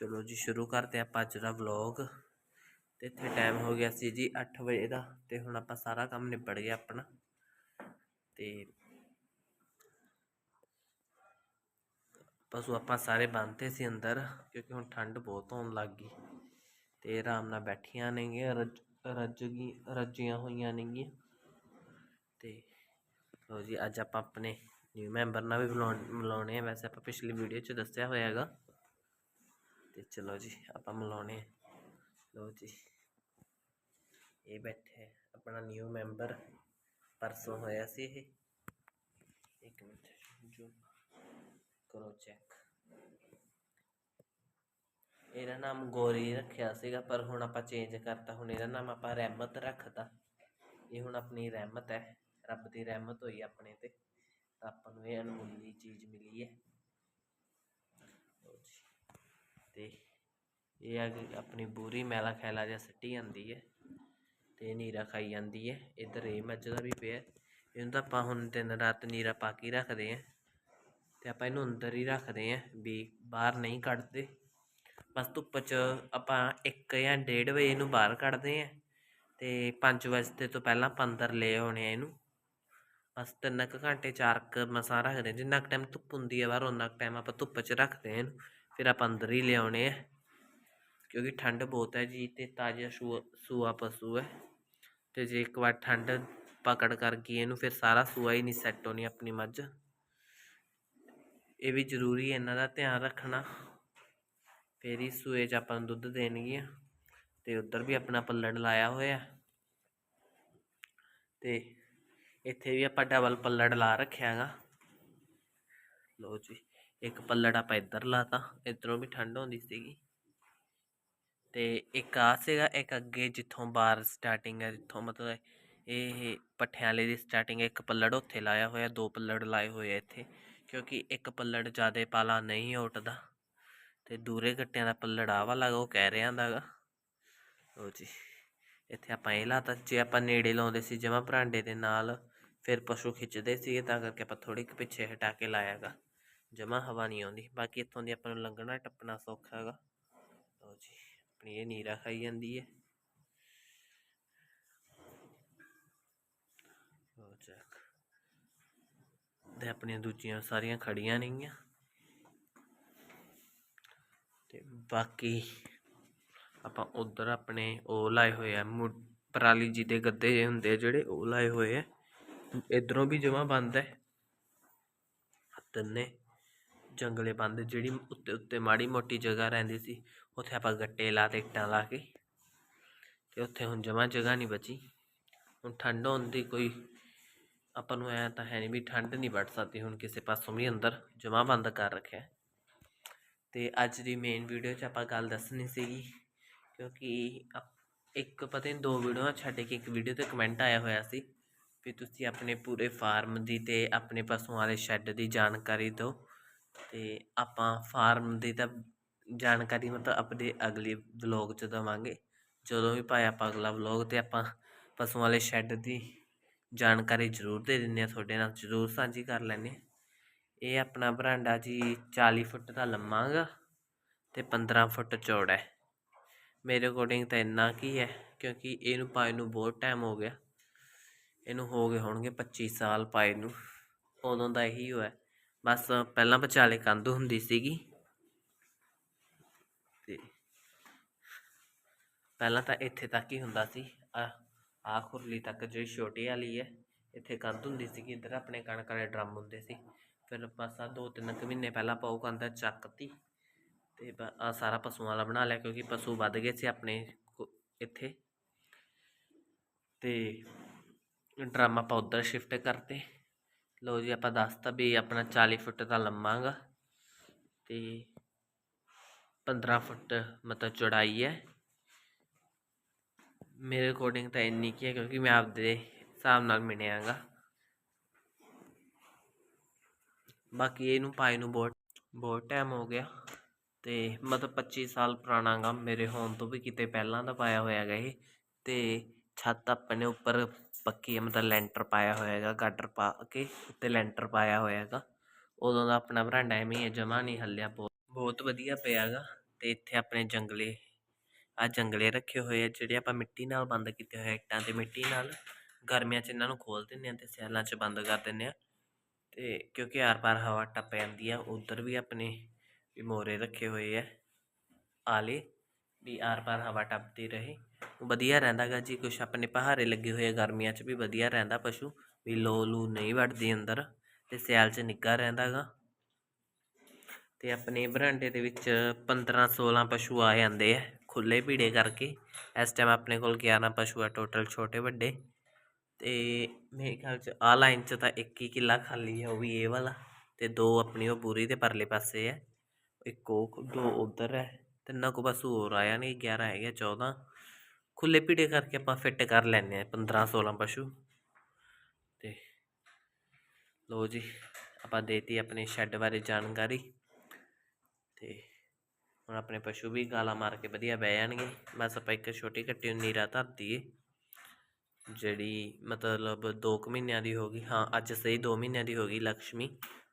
ਚਲੋ ਜੀ, ਸ਼ੁਰੂ ਕਰਦੇ ਆਪਾਂ ਅੱਜ ਦਾ ਵਲੌਗ ਤੇ ਇੱਥੇ ਟਾਈਮ ਹੋ ਗਿਆ ਸੀ ਜੀ 8 ਵਜੇ ਦਾ, ਤੇ ਹੁਣ ਆਪਾਂ ਸਾਰਾ ਕੰਮ ਨਿਬੜ ਗਿਆ ਆਪਣਾ। ਤੇ ਪਸ਼ੂ ਆਪਾਂ ਸਾਰੇ ਬੰਨ੍ਹਤੇ ਸੀ ਅੰਦਰ, ਕਿਉਂਕਿ ਹੁਣ ਠੰਡ ਬਹੁਤ ਹੋਣ ਲੱਗ ਗਈ। ਤੇ ਆਰਾਮ ਨਾਲ ਬੈਠੀਆਂ ਨੇਗੀਆਂ, ਰੱਜ ਰੱਜ ਗਈ, ਰੱਜੀਆਂ ਹੋਈਆਂ ਨੇਗੀਆਂ। ਤੇ ਲੋ ਜੀ, ਅੱਜ ਆਪਾਂ ਆਪਣੇ ਨਿਊ ਮੈਂਬਰ ਨਾਲ ਵੀ ਮਿਲਾਉਣ ਮਿਲਾਉਣੇ ਆ। ਵੈਸੇ ਆਪਾਂ ਪਿਛਲੀ ਵੀਡੀਓ 'ਚ ਦੱਸਿਆ ਹੋਇਆ ਹੈਗਾ। ਤੇ ਚਲੋ ਜੀ, ਆਪਾਂ ਮਿਲਾਉਣੇ ਆ। ਲੋ ਜੀ। ਇਹ ਬੈਠੇ ਆਪਣਾ ਨਿਊ ਮੈਂਬਰ ਪਰਸੋਂ ਹੋਇਆ ਸੀ ਇਹ। ਇੱਕ ਮਿੰਟ, ਜੋ ਕਰੋ ਚੈੱਕ ਇਹਦਾ ਨਾਮ ਗੋਰੀ ਰੱਖਿਆ ਸੀਗਾ, ਪਰ ਹੁਣ ਆਪਾਂ ਚੇਂਜ ਕਰਤਾ। ਹੁਣ ਇਹਦਾ ਨਾਮ ਆਪਾਂ ਰਹਿਮਤ ਰੱਖਤਾ। ਇਹ ਹੁਣ ਆਪਣੀ ਰਹਿਮਤ ਹੈ, ਰੱਬ ਦੀ ਰਹਿਮਤ ਹੋਈ ਆਪਣੇ ਤੇ। ਤਾਂ ਆਪਾਂ ਨੂੰ ਇਹ ਅਨਮੁੱਲੀ ਚੀਜ਼ ਮਿਲੀ ਹੈ। ਲਓ ਜੀ। ਤੇ ਇਹ ਆ ਕਿ ਆਪਣੀ ਬੂਰੀ ਮੈਲਾ ਖੈਲਾ ਜਿਹਾ ਸੱਟੀ ਜਾਂਦੀ ਹੈ ਤੇ ਨੀਰਾ ਖਾਈ ਜਾਂਦੀ ਹੈ। ਇੱਧਰ ਇਹ ਮੱਝ ਦਾ ਵੀ ਪਿਆ। ਇਹਨੂੰ ਤਾਂ ਆਪਾਂ ਹੁਣ ਦਿਨ ਰਾਤ ਨੀਰਾ ਪਾ ਕੇ ਰੱਖਦੇ ਆ ਤੇ ਆਪਾਂ ਇਹਨੂੰ ਅੰਦਰ ਹੀ ਰੱਖਦੇ ਆ ਵੀ ਬਾਹਰ ਨਹੀਂ ਕੱਢਦੇ। ਬਸ ਧੁੱਪ 'ਚ ਆਪਾਂ 1 ਜਾਂ 1:30 ਵਜੇ ਇਹਨੂੰ ਬਾਹਰ ਕੱਢਦੇ ਆ ਤੇ 5 ਵਜੇ ਤੋਂ ਪਹਿਲਾਂ ਆਪਾਂ ਅੰਦਰ ਲੈ ਆਉਣੇ ਆ ਇਹਨੂੰ। ਬਸ ਤਿੰਨ ਕੁ ਘੰਟੇ ਚਾਰ ਕੁ ਮਸਾਂ ਰੱਖਦੇ ਹਾਂ। ਜਿੰਨਾ ਕੁ ਟਾਈਮ ਧੁੱਪ ਹੁੰਦੀ ਹੈ ਬਾਹਰ ਉਹਨਾਂ ਕੁ ਟਾਈਮ ਆਪਾਂ ਧੁੱਪ 'ਚ ਰੱਖਦੇ ਹਾਂ ਇਹਨੂੰ। ਫਿਰ ਆਪਾਂ ਅੰਦਰ ਹੀ ਲਿਆਉਣੇ ਆ, ਕਿਉਂਕਿ ਠੰਡ ਬਹੁਤ ਹੈ ਜੀ ਤੇ ਤਾਜ਼ਾ ਸੂਆ ਸੂਆ ਪਸ਼ੂ ਹੈ ਤੇ ਜੇ ਇੱਕ ਵਾਰ ਠੰਡ ਪਕੜ ਕਰ ਗਈ ਇਹਨੂੰ ਫਿਰ ਸਾਰਾ ਸੂਆ ਹੀ ਨਹੀਂ ਸੈੱਟ ਹੋਣੀ ਆਪਣੀ ਮੱਝ। ਇਹ ਵੀ ਜ਼ਰੂਰੀ ਹੈ, ਇਹਨਾਂ ਦਾ ਧਿਆਨ ਰੱਖਣਾ। ਫਿਰ ਹੀ ਸੂਏ 'ਚ ਆਪਾਂ ਨੂੰ ਦੁੱਧ ਦੇਣਗੀਆਂ ਤੇ ਉੱਧਰ ਵੀ ਆਪਣਾ ਪੱਲੜ ਲਾਇਆ ਹੋਇਆ। ਤੇ ਇੱਥੇ ਵੀ ਆਪਾਂ ਡਬਲ ਪੱਲੜ ਲਾ ਰੱਖਿਆ ਹੈਗਾ ਲੋ ਜੀ। ਇੱਕ ਪੱਲੜ ਆਪਾਂ ਇੱਧਰ ਲਾਤਾ ਇੱਧਰੋਂ ਵੀ ਠੰਡ ਹੁੰਦੀ ਸੀਗੀ। ਤੇ ਇੱਕ ਆ ਸੀਗਾ, ਇੱਕ ਅੱਗੇ ਜਿੱਥੋਂ ਬਾਹਰ ਸਟਾਰਟਿੰਗ ਹੈ ਜਿੱਥੋਂ ਮਤਲਬ ਇਹ ਪੱਠਿਆਂ ਵਾਲੇ ਦੀ ਸਟਾਰਟਿੰਗ ਇੱਕ ਪੱਲੜ ਉੱਥੇ ਲਾਇਆ ਹੋਇਆ, ਦੋ ਪੱਲੜ ਲਾਏ ਹੋਏ ਇੱਥੇ, ਕਿਉਂਕਿ ਇੱਕ ਪੱਲੜ ਜ਼ਿਆਦਾ ਪਾਲਾ ਨਹੀਂ ਉੱਠਦਾ ਤੇ ਦੂਰੇ ਗੱਟਿਆਂ ਦਾ ਪੱਲੜ ਆ ਵਾਲਾ ਉਹ ਕਹਿ ਰਿਹਾ ਹੁੰਦਾਗਾ। ਲੋ ਜੀ, ਇੱਥੇ ਆਪਾਂ ਇਹ ਲਾਤਾ, ਜੇ ਆਪਾਂ ਨੇੜੇ ਲਾਉਂਦੇ ਸੀ ਜਮਾ ਬਰਾਂਡੇ ਦੇ ਨਾਲ, ਫਿਰ ਪਸ਼ੂ ਖਿੱਚਦੇ ਸੀਗੇ, ਤਾਂ ਕਰਕੇ ਆਪਾਂ ਥੋੜੀ ਕੁ ਪਿੱਛੇ ਹਟਾ ਕੇ ਲਾਇਆਗਾ। ਜਮਾ ਹਵਾ ਨਹੀਂ ਆਉਂਦੀ। ਬਾਕੀ ਇੱਥੋਂ ਦੀ ਆਪਾਂ ਨੂੰ ਲੰਘਣਾ, ਟੱਪਣਾ ਸੌਖਾ ਹੈਗਾ। ਲਓ ਜੀ, ਆਪਣੀ ਇਹ ਨੀਰਾ ਖਾਈ ਜਾਂਦੀ ਹੈ। ਲਓ ਚੱਕ ਤੇ ਆਪਣੀਆਂ ਦੂਜੀਆਂ ਸਾਰੀਆਂ ਖੜੀਆਂ ਨੇਗੀਆਂ। ਤੇ ਬਾਕੀ ਆਪਾਂ ਉਧਰ ਆਪਣੇ ਉਹ ਲਾਏ ਹੋਏ ਆ ਪਰਾਲੀ ਜੀ ਦੇ ਗੱਦੇ ਜਿਹੇ ਹੁੰਦੇ ਆ ਜਿਹੜੇ, ਉਹ ਲਾਏ ਹੋਏ ਆ। ਇਧਰੋਂ ਵੀ ਜਮਾ ਬੰਦ ਹੈ। ਤਿੰਨੇ। ਜੰਗਲੇ ਬੰਦ, ਜਿਹੜੀ ਉੱਤੇ ਉੱਤੇ ਮਾੜੀ ਮੋਟੀ ਜਗ੍ਹਾ ਰਹਿੰਦੀ ਸੀ, ਉੱਥੇ ਆਪਾਂ ਗੱਟੇ ਲਾ ਤੇ ਇੱਟਾਂ ਲਾ ਕੇ ਤੇ ਉੱਥੇ ਹੁਣ ਜਮਾ ਜਗ੍ਹਾ ਨਹੀਂ ਬਚੀ। ਹੁਣ ਠੰਡ ਹੋਣ ਦੀ ਕੋਈ ਆਪਾਂ ਨੂੰ ਐ ਤਾਂ ਹੈ ਨਹੀਂ ਵੀ ਠੰਡ ਨਹੀਂ ਵੱਢ ਸਕਦੀ, ਹੁਣ ਕਿਸੇ ਪਾਸੋਂ ਵੀ ਅੰਦਰ ਜਮਾ ਬੰਦ ਕਰ ਰੱਖਿਆ ਤੇ ਅੱਜ ਦੀ ਮੇਨ ਵੀਡੀਓ 'ਚ ਆਪਾਂ ਗੱਲ ਦੱਸਣੀ ਸੀਗੀ, ਕਿਉਂਕਿ ਇੱਕ ਪਤਾ ਨਹੀਂ ਦੋ ਵੀਡੀਓਆਂ ਛੱਡ ਕੇ ਇੱਕ ਵੀਡੀਓ ਤੇ ਕਮੈਂਟ ਆਇਆ ਹੋਇਆ ਸੀ ਵੀ ਤੁਸੀਂ ਆਪਣੇ ਪੂਰੇ ਫਾਰਮ ਦੀ ਤੇ ਆਪਣੇ ਪਸ਼ੂਆਂ ਵਾਲੇ ਸ਼ੈੱਡ ਦੀ ਜਾਣਕਾਰੀ ਦਿਓ। ਤੇ ਆਪਾਂ ਫਾਰਮ ਦੀ ਤਾਂ ਜਾਣਕਾਰੀ ਮਤਲਬ ਆਪਣੇ ਅਗਲੇ ਵਲੋਗ 'ਚ ਦੇਵਾਂਗੇ। ਜਦੋਂ ਵੀ ਪਾਇਆ ਆਪਾਂ ਅਗਲਾ ਵਲੌਗ ਅਤੇ ਆਪਾਂ ਪਸ਼ੂਆਂ ਵਾਲੇ ਸ਼ੈੱਡ ਦੀ ਜਾਣਕਾਰੀ ਜ਼ਰੂਰ ਦੇ ਦਿੰਦੇ ਹਾਂ, ਤੁਹਾਡੇ ਨਾਲ ਜ਼ਰੂਰ ਸਾਂਝੀ ਕਰ ਲੈਂਦੇ ਹਾਂ। ਇਹ ਆਪਣਾ ਬਰਾਂਡਾ ਜੀ 40 ਫੁੱਟ ਦਾ ਲੰਮਾ ਗਾ ਤੇ 15 ਫੁੱਟ ਚੌੜਾ ਹੈ। ਮੇਰੇ ਅਕੋਰਡਿੰਗ ਤਾਂ ਇੰਨਾ ਕੀ ਹੈ ਕਿਉਂਕਿ ਇਹਨੂੰ ਪਾਏ ਨੂੰ ਬਹੁਤ ਟਾਈਮ ਹੋ ਗਿਆ। ਇਹਨੂੰ ਹੋ ਗਏ ਹੋਣਗੇ 25 ਸਾਲ ਪਾਏ ਨੂੰ। ਉਦੋਂ ਦਾ ਇਹੀ ਹੋਇਆ। ਬਸ ਪਹਿਲਾਂ ਵਿਚਾਲੇ ਕੰਧ ਹੁੰਦੀ ਸੀਗੀ। ਤੇ ਪਹਿਲਾਂ ਤਾਂ ਇੱਥੇ ਤੱਕ ਹੀ ਹੁੰਦਾ ਸੀ। ਆ ਆ ਖੁਰਲੀ ਤੱਕ ਜਿਹੜੀ ਛੋਟੀ ਵਾਲੀ ਹੈ, ਇੱਥੇ ਕੰਧ ਹੁੰਦੀ ਸੀਗੀ। ਇੱਧਰ ਆਪਣੇ ਕਣਕ ਵਾਲੇ ਡਰਮ ਹੁੰਦੇ ਸੀ। ਫਿਰ ਬਸ ਆ ਦੋ ਤਿੰਨ ਕੁ ਮਹੀਨੇ ਪਹਿਲਾਂ ਪਾਉ ਕੰਧ ਚੱਕਤੀ। ਤੇ ਆ ਸਾਰਾ ਪਸ਼ੂਆਂ ਵਾਲਾ ਬਣਾ ਲਿਆ ਕਿਉਂਕਿ ਪਸ਼ੂ ਵੱਧ ਗਏ ਸੀ ਆਪਣੇ ਇੱਥੇ। ਤੇ ਡਰਮ ਆਪਾਂ ਉੱਧਰ ਸ਼ਿਫਟ ਕਰਤੇ। ਲਓ ਜੀ ਆਪਾਂ ਦੱਸਤਾ ਵੀ ਆਪਣਾ 40 ਫੁੱਟ ਦਾ ਲੰਮਾ ਗਾ ਤੇ 15 ਫੁੱਟ ਮਤਲਬ ਚੌੜਾਈ ਹੈ। ਮੇਰੇ ਅਕੋਰਡਿੰਗ ਤਾਂ ਇੰਨੀ ਕੀ ਹੈ ਕਿਉਂਕਿ ਮੈਂ ਆਪਦੇ ਹਿਸਾਬ ਨਾਲ ਮਿਣਿਆਗਾ। ਬਾਕੀ ਇਹਨੂੰ ਪਾਏ ਨੂੰ ਬਹੁਤ ਬਹੁਤ ਟਾਈਮ ਹੋ ਗਿਆ ਤੇ ਮਤਲਬ 25 ਸਾਲ ਪੁਰਾਣਾ ਗਾ ਮੇਰੇ ਹੋਣ ਤੋਂ ਵੀ ਕਿਤੇ ਪਹਿਲਾਂ ਦਾ ਪਾਇਆ ਹੋਇਆ ਗਾ ਇਹ ਤੇ ਛੱਤ ਆਪਣੇ ਉੱਪਰ ਪੱਕੀ ਹੈ, ਮਤਲਬ ਲੈਂਟਰ ਪਾਇਆ ਹੋਇਆ ਹੈਗਾ ਗਾਡਰ ਪਾ ਕੇ ਉੱਤੇ ਲੈਂਟਰ ਪਾਇਆ ਹੋਇਆ ਹੈਗਾ। ਉਦੋਂ ਦਾ ਆਪਣਾ ਬਰਾਂਡਾ ਐਵੇਂ ਹੀ ਹੈ, ਜਮਾ ਨਹੀਂ ਹੱਲਿਆ ਬਹੁਤ। ਬਹੁਤ ਵਧੀਆ ਪਿਆ ਹੈਗਾ ਅਤੇ ਇੱਥੇ ਆਪਣੇ ਜੰਗਲੇ ਆ ਜੰਗਲੇ ਰੱਖੇ ਹੋਏ ਆ, ਜਿਹੜੇ ਆਪਾਂ ਮਿੱਟੀ ਨਾਲ ਬੰਦ ਕੀਤੇ ਹੋਏ ਇੱਟਾਂ ਤੇ ਮਿੱਟੀ ਨਾਲ। ਗਰਮੀਆਂ 'ਚ ਇਹਨਾਂ ਨੂੰ ਖੋਲ ਦਿੰਦੇ ਆ ਅਤੇ ਸਿਆਲਾਂ 'ਚ ਬੰਦ ਕਰ ਦਿੰਦੇ ਆ ਅਤੇ ਕਿਉਂਕਿ ਆਰ ਪਾਰ ਹਵਾ ਟੱਪ ਜਾਂਦੀ ਆ, ਉਧਰ ਵੀ ਆਪਣੇ ਵੀ ਮੋਰੇ ਰੱਖੇ ਹੋਏ ਆ, ਆਲੇ। ਵੀ ਆਰ ਪਾਰ ਹਵਾ ਟੱਪਦੀ ਰਹੇ। ਵਧੀਆ ਰਹਿੰਦਾ ਗਾ ਜੀ, ਕੁਛ ਆਪਣੇ ਪਹਾਰੇ ਲੱਗੇ ਹੋਏ ਆ, ਗਰਮੀਆਂ 'ਚ ਵੀ ਵਧੀਆ ਰਹਿੰਦਾ ਪਸ਼ੂ। ਵੀ ਲੋ ਲੂ ਨਹੀਂ ਵੜਦੀ ਅੰਦਰ ਤੇ ਸਿਆਲ 'ਚ ਨਿੱਘਾ ਰਹਿੰਦਾ ਗਾ। ਤੇ ਆਪਣੇ ਬਰਾਂਡੇ ਦੇ ਵਿੱਚ 15 16 ਪਸ਼ੂ ਆ ਜਾਂਦੇ ਆ ਖੁੱਲੇ ਪੀੜੇ ਕਰਕੇ। ਇਸ ਟਾਈਮ ਆਪਣੇ ਕੋਲ 11 ਪਸ਼ੂ ਆ ਟੋਟਲ ਛੋਟੇ ਵੱਡੇ। ਤੇ ਮੇਰੇ ਖਿਆਲ ਚ ਆ ਲਾਈਨ ਚ ਤਾਂ ਇੱਕ ਹੀ ਕਿੱਲਾ ਖਾਲੀ ਹੈ ਉਹ ਵੀ ਇਹ ਵਾਲਾ। ਤੇ ਦੋ ਆਪਣੀ ਉਹ ਬੂਰੀ ਦੇ ਪਰਲੇ ਪਾਸੇ ਹੈ ਇੱਕ ਉਹ, ਦੋ ਉਧਰ ਹੈ ਤਿੰਨਾਂ ਕੋ ਬਸ ਹੋਰ ਆਇਆ ਨਹੀਂ 11 ਹੈਗੇ 14 ਖੁੱਲੇ ਪੀੜੇ ਕਰਕੇ ਆਪਾਂ ਫਿੱਟ ਕਰ ਲੈਨੇ ਆ 15 16 ਪਸ਼ੂ। ਤੇ ਲੋ ਜੀ, ਆਪਾਂ ਦੇਤੀ ਆਪਣੇ ਸ਼ੈੱਡ ਬਾਰੇ ਜਾਣਕਾਰੀ। ਤੇ ਹੁਣ ਆਪਣੇ ਪਸ਼ੂ ਵੀ ਗਾਲਾਂ ਮਾਰ ਕੇ ਵਧੀਆ ਬਹਿ ਜਾਣਗੇ। ਬਸ ਆਪਾਂ ਇੱਕ ਛੋਟੀ ਕੱਟੀ ਨੀਰਾ ਧਰਤੀ ਦਈਏ, ਜਿਹੜੀ ਮਤਲਬ 2 ਕੁ ਮਹੀਨਿਆਂ ਦੀ ਹੋ ਗਈ। ਹਾਂ, ਅੱਜ ਸਹੀ 2 ਮਹੀਨਿਆਂ ਦੀ ਹੋ ਗਈ ਲక్ష్ਮੀ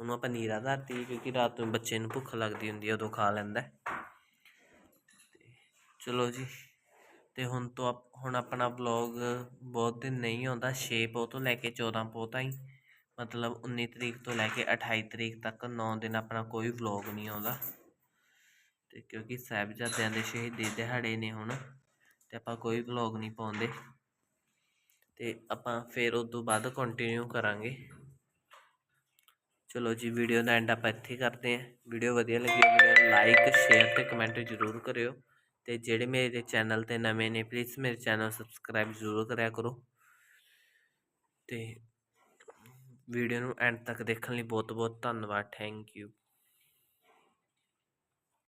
ਉਹਨੂੰ ਆਪਾਂ ਨੀਰਾ ਧਰਤੀ ਕਿਉਂਕਿ ਰਾਤ ਨੂੰ ਬੱਚੇ ਨੂੰ ਭੁੱਖ ਲੱਗਦੀ ਹੁੰਦੀ ਹੈ ਉਦੋਂ ਖਾ ਲੈਂਦਾ। ਚਲੋ ਜੀ। ਤੇ ਹੁਣ ਤੋਂ ਆਪ- ਹੁਣ ਆਪਣਾ ਵਲੌਗ ਬਹੁਤ ਦਿਨ ਨਹੀਂ ਆਉਂਦਾ 6 ਪੋ ਤੋਂ ਲੈ ਕੇ 14 ਪੋ ਤਾਈਂ। ਮਤਲਬ 19 ਤਰੀਕ ਤੋਂ ਲੈ ਕੇ 28 ਤਰੀਕ ਤੱਕ 9 ਦਿਨ ਆਪਣਾ ਕੋਈ ਵਲੌਗ ਨਹੀਂ ਆਉਂਦਾ। ਤੇ ਕਿਉਂਕਿ ਸਾਹਿਬਜ਼ਾਦਿਆਂ ਦੇ ਸ਼ਹੀਦੀ ਦਿਹਾੜੇ ਨੇ ਹੁਣ, ਤੇ ਆਪਾਂ ਕੋਈ ਵਲੌਗ ਨਹੀਂ ਪਾਉਂਦੇ। ਤੇ ਆਪਾਂ ਫਿਰ ਉਸ ਤੋਂ ਬਾਅਦ ਕੰਟੀਨਿਊ ਕਰਾਂਗੇ। ਚਲੋ ਜੀ ਵੀਡੀਓ ਦਾ ਐਂਡ ਆਪਾਂ ਇੱਥੇ ਕਰਦੇ ਹਾਂ। ਵੀਡੀਓ ਵਧੀਆ ਲੱਗੀ ਵੀਡੀਓ ਲਾਈਕ ਸ਼ੇਅਰ ਤੇ ਕਮੈਂਟ ਜ਼ਰੂਰ ਕਰਿਓ। ਤੇ ਜਿਹੜੇ ਮੇਰੇ ਚੈਨਲ ਤੇ ਨਵੇਂ ਨੇ ਪਲੀਜ਼ ਮੇਰੇ ਚੈਨਲ ਸਬਸਕ੍ਰਾਈਬ ਜ਼ਰੂਰ ਕਰਿਆ ਕਰੋ। ਤੇ ਵੀਡੀਓ ਨੂੰ ਐਂਡ ਤੱਕ ਦੇਖਣ ਲਈ ਬਹੁਤ ਬਹੁਤ ਧੰਨਵਾਦ ਥੈਂਕ ਯੂ